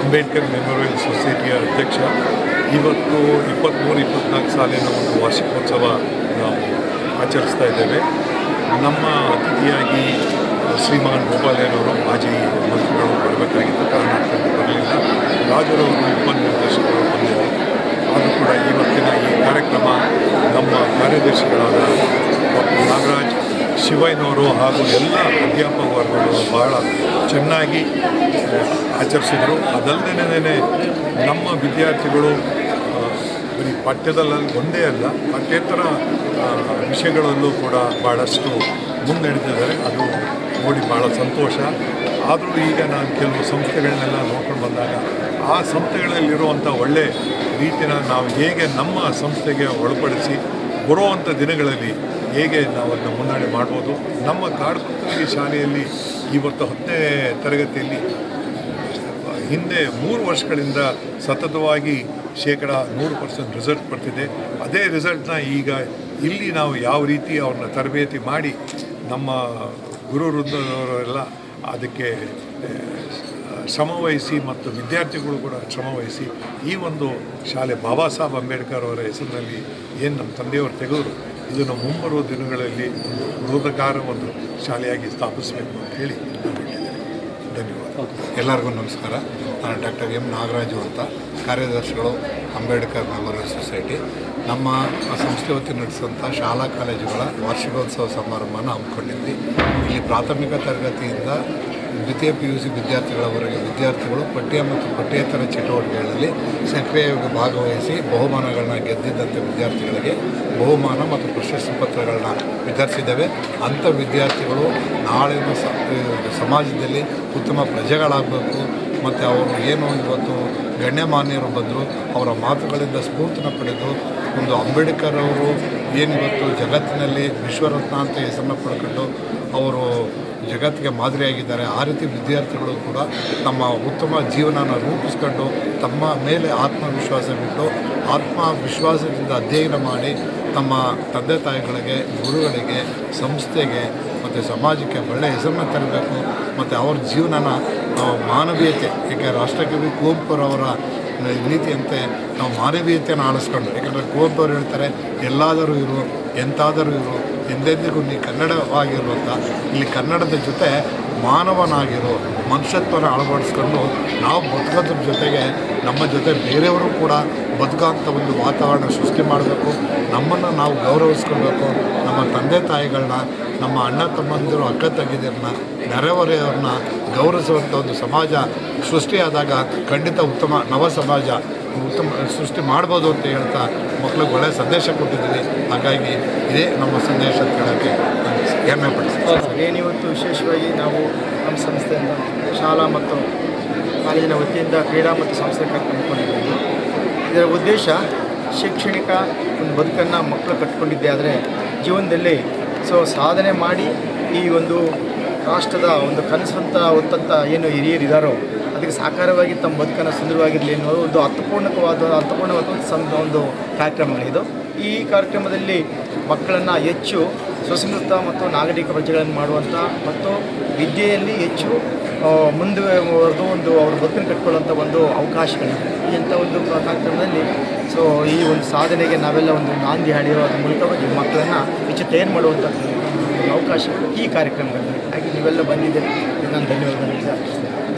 Ambedkar memorial ಸೊಸೈಟಿಯ ಅಧ್ಯಕ್ಷ, ಇವತ್ತು ಇಪ್ಪತ್ತ್ಮೂರು ಇಪ್ಪತ್ನಾಲ್ಕು ಸಾಲಿನ ಒಂದು ವಾರ್ಷಿಕೋತ್ಸವ ನಾವು ಆಚರಿಸ್ತಾ ಇದ್ದೇವೆ. ನಮ್ಮ ಅತಿಥಿಯಾಗಿ ಶ್ರೀಮಾನ್ ಗೋಪಾಲಯ್ಯನವರು ಮಾಜಿ ಮಂತ್ರಿಗಳು ಬರಬೇಕಾಗಿತ್ತು. ಕಾರಣ ಬರಲಿಲ್ಲ. ರಾಜರವರು ಉಪನಿರ್ದೇಶಕರು ಬಂದಿದ್ದರು ಆದರೂ ಕೂಡ ಇವತ್ತಿನ ಈ ಕಾರ್ಯಕ್ರಮ ನಮ್ಮ ಕಾರ್ಯದರ್ಶಿಗಳಾದ ಡಾಕ್ಟರ್ ನಾಗರಾಜ್ ಶಿವಯ್ಯನವರು ಹಾಗೂ ಎಲ್ಲ ಅಧ್ಯಾಪಕ ವರ್ಗಗಳು ಬಹಳ ಚೆನ್ನಾಗಿ ಆಚರಿಸಿದರು. ಅದಲ್ಲದೇ ನಮ್ಮ ವಿದ್ಯಾರ್ಥಿಗಳು ಬರೀ ಪಠ್ಯದಲ್ಲಿ ಒಂದೇ ಅಲ್ಲ, ಪಠ್ಯೇತರ ವಿಷಯಗಳಲ್ಲೂ ಕೂಡ ಭಾಳಷ್ಟು ಮುನ್ನಡೆದಿದ್ದಾರೆ. ಅದು ನೋಡಿ ಭಾಳ ಸಂತೋಷ. ಆದರೂ ಈಗ ನಾನು ಕೆಲವು ಸಂಸ್ಥೆಗಳನ್ನೆಲ್ಲ ನೋಡ್ಕೊಂಡು ಬಂದಾಗ, ಆ ಸಂಸ್ಥೆಗಳಲ್ಲಿರುವಂಥ ಒಳ್ಳೆ ರೀತಿನ ನಾವು ಹೇಗೆ ನಮ್ಮ ಸಂಸ್ಥೆಗೆ ಒಳಪಡಿಸಿ ಬರುವಂಥ ದಿನಗಳಲ್ಲಿ ಹೇಗೆ ನಾವು ಅದನ್ನು ಮುನ್ನಡೆ ಮಾಡ್ಬೋದು. ನಮ್ಮ ಕಾಡುಪುತ್ತೂರಿ ಶಾಲೆಯಲ್ಲಿ ಇವತ್ತು ಹತ್ತನೇ ತರಗತಿಯಲ್ಲಿ ಹಿಂದೆ ಮೂರು ವರ್ಷಗಳಿಂದ ಸತತವಾಗಿ ಶೇಕಡ ನೂರು ಪರ್ಸೆಂಟ್ ರಿಸಲ್ಟ್ ಬರ್ತಿದೆ. ಅದೇ ರಿಸಲ್ಟ್ನ ಈಗ ಇಲ್ಲಿ ನಾವು ಯಾವ ರೀತಿ ಅವ್ರನ್ನ ತರಬೇತಿ ಮಾಡಿ ನಮ್ಮ ಗುರು ವೃಂದದವರೆಲ್ಲ ಅದಕ್ಕೆ ಶ್ರಮವಹಿಸಿ ಮತ್ತು ವಿದ್ಯಾರ್ಥಿಗಳು ಕೂಡ ಶ್ರಮವಹಿಸಿ ಈ ಒಂದು ಶಾಲೆ ಬಾಬಾ ಸಾಹೇಬ್ ಅಂಬೇಡ್ಕರ್ ಅವರ ಹೆಸರಿನಲ್ಲಿ ಏನು ನಮ್ಮ ತಂದೆಯವರು ತೆಗೆದರು ಇದನ್ನು ಮುಂಬರುವ ದಿನಗಳಲ್ಲಿ ಒಂದು ಬೃಹದಕಾರ ಒಂದು ಶಾಲೆಯಾಗಿ ಸ್ಥಾಪಿಸಬೇಕು ಅಂತ ಹೇಳಿ ನಾನು ಹೇಳಿದ್ದೇನೆ. ಧನ್ಯವಾದ. ಎಲ್ಲರಿಗೂ ನಮಸ್ಕಾರ. ನಾನು ಡಾಕ್ಟರ್ ಎಂ ನಾಗರಾಜು ಅಂತ ಕಾರ್ಯದರ್ಶಿಗಳು ಅಂಬೇಡ್ಕರ್ ಮೆಮೋರಿಯಲ್ ಸೊಸೈಟಿ. ನಮ್ಮ ಸಂಸ್ಥೆ ವತಿ ನಡೆಸಿದಂಥ ಶಾಲಾ ಕಾಲೇಜುಗಳ ವಾರ್ಷಿಕೋತ್ಸವ ಸಮಾರಂಭನ ಹಮ್ಮಿಕೊಂಡಿದ್ವಿ. ಇಲ್ಲಿ ಪ್ರಾಥಮಿಕ ತರಗತಿಯಿಂದ ದ್ವಿತೀಯ ಪಿ ಯು ಸಿ ವಿದ್ಯಾರ್ಥಿಗಳವರೆಗೆ ವಿದ್ಯಾರ್ಥಿಗಳು ಪಠ್ಯ ಮತ್ತು ಪಠ್ಯೇತರ ಚಟುವಟಿಕೆಗಳಲ್ಲಿ ಸಕ್ರಿಯವಾಗಿ ಭಾಗವಹಿಸಿ ಬಹುಮಾನಗಳನ್ನ ಗೆದ್ದಿದ್ದಂಥ ವಿದ್ಯಾರ್ಥಿಗಳಿಗೆ ಬಹುಮಾನ ಮತ್ತು ಪ್ರಶಸ್ತಿ ಪತ್ರಗಳನ್ನ ವಿತರಿಸಿದ್ದೇವೆ. ಅಂಥ ವಿದ್ಯಾರ್ಥಿಗಳು ನಾಳಿನ ಸಮಾಜದಲ್ಲಿ ಉತ್ತಮ ಪ್ರಜೆಗಳಾಗಬೇಕು. ಮತ್ತು ಅವರು ಏನು ಇವತ್ತು ಗಣ್ಯಮಾನ್ಯರು ಬಂದರು, ಅವರ ಮಾತುಗಳಿಂದ ಸ್ಫೂರ್ತಿನ ಪಡೆದು ಒಂದು ಅಂಬೇಡ್ಕರ್ ಅವರು ಏನಿವತ್ತು ಜಗತ್ತಿನಲ್ಲಿ ವಿಶ್ವರತ್ನ ಅಂತ ಹೆಸರನ್ನು ಪಡ್ಕೊಂಡು ಅವರು ಜಗತ್ತಿಗೆ ಮಾದರಿಯಾಗಿದ್ದಾರೆ. ಆ ರೀತಿ ವಿದ್ಯಾರ್ಥಿಗಳು ಕೂಡ ತಮ್ಮ ಉತ್ತಮ ಜೀವನನ ರೂಪಿಸ್ಕೊಂಡು ತಮ್ಮ ಮೇಲೆ ಆತ್ಮವಿಶ್ವಾಸ ಬಿಟ್ಟು ಆತ್ಮವಿಶ್ವಾಸದಿಂದ ಅಧ್ಯಯನ ಮಾಡಿ ತಮ್ಮ ತಂದೆ ತಾಯಿಗಳಿಗೆ, ಗುರುಗಳಿಗೆ, ಸಂಸ್ಥೆಗೆ ಮತ್ತು ಸಮಾಜಕ್ಕೆ ಒಳ್ಳೆಯ ಹೆಸರನ್ನ ತರಬೇಕು. ಮತ್ತು ಅವ್ರ ಜೀವನನ ನಾವು ಮಾನವೀಯತೆ, ಏಕೆ ರಾಷ್ಟ್ರಕವಿ ಕುವೆಂಪುರವರ ನೀತಿಯಂತೆ ನಾವು ಮಾನವೀಯತೆಯನ್ನು ಆಳಿಸ್ಕೊಂಡು ಯಾಕಂದರೆ ಕುವೆಂಪು ಅವರು ಹೇಳ್ತಾರೆ, ಎಲ್ಲಾದರೂ ಇರು, ಎಂತಾದರೂ ಇರು ಎಂದೆಂದಿಗೂ ನೀ ಕನ್ನಡವಾಗಿರುವಂಥ, ಇಲ್ಲಿ ಕನ್ನಡದ ಜೊತೆ ಮಾನವನಾಗಿರೋ, ಮನುಷ್ಯತ್ವನ ಅಳವಡಿಸ್ಕೊಂಡು ನಾವು ಬದುಕೋದ್ರ ಜೊತೆಗೆ ನಮ್ಮ ಜೊತೆ ಬೇರೆಯವರು ಕೂಡ ಬದುಕೋಂಥ ಒಂದು ವಾತಾವರಣ ಸೃಷ್ಟಿ ಮಾಡಬೇಕು. ನಮ್ಮನ್ನು ನಾವು ಗೌರವಿಸ್ಕೊಳ್ಬೇಕು. ನಮ್ಮ ತಂದೆ ತಾಯಿಗಳನ್ನ, ನಮ್ಮ ಅಣ್ಣ ತಮ್ಮಂದಿರು, ಅಕ್ಕ ತಂಗಿದಿರನ್ನ ನೆರೆಹೊರೆಯವ್ರನ್ನ ಗೌರವಿಸುವಂಥ ಒಂದು ಸಮಾಜ ಸೃಷ್ಟಿಯಾದಾಗ ಖಂಡಿತ ಉತ್ತಮ ನವ ಸಮಾಜ ಉತ್ತಮ ಸೃಷ್ಟಿ ಮಾಡ್ಬೋದು ಅಂತ ಹೇಳ್ತಾ ಮಕ್ಳಿಗೆ ಒಳ್ಳೆಯ ಸಂದೇಶ ಕೊಟ್ಟಿದ್ದೀವಿ ಹಾಗಾಗಿ ಇದೇ ನಮ್ಮ ಸಂದೇಶ ನಾನು ಹೆಮ್ಮೆ ಪಡಿಸ್ತೀವಿ ಏನಿವತ್ತು ವಿಶೇಷವಾಗಿ ನಾವು ನಮ್ಮ ಸಂಸ್ಥೆಯಿಂದ ಶಾಲಾ ಮತ್ತು ಕಾಲೇಜಿನ ವತಿಯಿಂದ ಕ್ರೀಡಾ ಮತ್ತು ಸಾಂಸ್ಕೃತಿಕ ಕಂಡುಕೊಂಡಿದ್ದೀವಿ ಇದರ ಉದ್ದೇಶ ಶೈಕ್ಷಣಿಕ ಒಂದು ಬದುಕನ್ನು ಮಕ್ಕಳು ಕಟ್ಕೊಂಡಿದ್ದೆ ಆದರೆ ಜೀವನದಲ್ಲಿ ಸೊ ಸಾಧನೆ ಮಾಡಿ ಈ ಒಂದು ರಾಷ್ಟ್ರದ ಒಂದು ಕನಸಂತ ಹೊತ್ತಂತ ಏನು ಹಿರಿಯರಿದ್ದಾರೋ ಅದಕ್ಕೆ ಸಾಕಾರವಾಗಿ ತಮ್ಮ ಬದುಕನ್ನು ಸುಂದರವಾಗಿರಲಿ ಅನ್ನೋ ಒಂದು ಅರ್ಥಪೂರ್ಣಕವಾದ ಅರ್ಥಪೂರ್ಣವಾದ ಒಂದು ಒಂದು ಕಾರ್ಯಕ್ರಮಗಳಿದು ಈ ಕಾರ್ಯಕ್ರಮದಲ್ಲಿ ಮಕ್ಕಳನ್ನು ಹೆಚ್ಚು ಸುಸಂಸ್ಕೃತ ಮತ್ತು ನಾಗರಿಕ ಪ್ರಜೆಗಳನ್ನು ಮಾಡುವಂಥ ಮತ್ತು ವಿದ್ಯೆಯಲ್ಲಿ ಹೆಚ್ಚು ಮುಂದೆ ಮುಂದುವರೆದು ಒಂದು ಅವ್ರ ಬದುಕನ್ನು ಕಟ್ಕೊಳ್ಳುವಂಥ ಒಂದು ಅವಕಾಶಗಳಿದೆ ಈ ಅಂಥ ಒಂದು ಕಾರ್ಯಕ್ರಮದಲ್ಲಿ, ಸೊ ಈ ಒಂದು ಸಾಧನೆಗೆ ನಾವೆಲ್ಲ ಒಂದು ನಾಂದಿ ಹಾಡಿರೋದ್ರ ಮೂಲಕವಾಗಿ ಮಕ್ಕಳನ್ನು ಹೆಚ್ಚು ತಯಾರು ಮಾಡುವಂಥ ಅವಕಾಶ ಈ ಕಾರ್ಯಕ್ರಮದಲ್ಲಿ. ಹಾಗೆ ನೀವೆಲ್ಲ ಬಂದಿದ್ದೀರಿ. ಧನ್ಯವಾದಗಳು. ನಾನು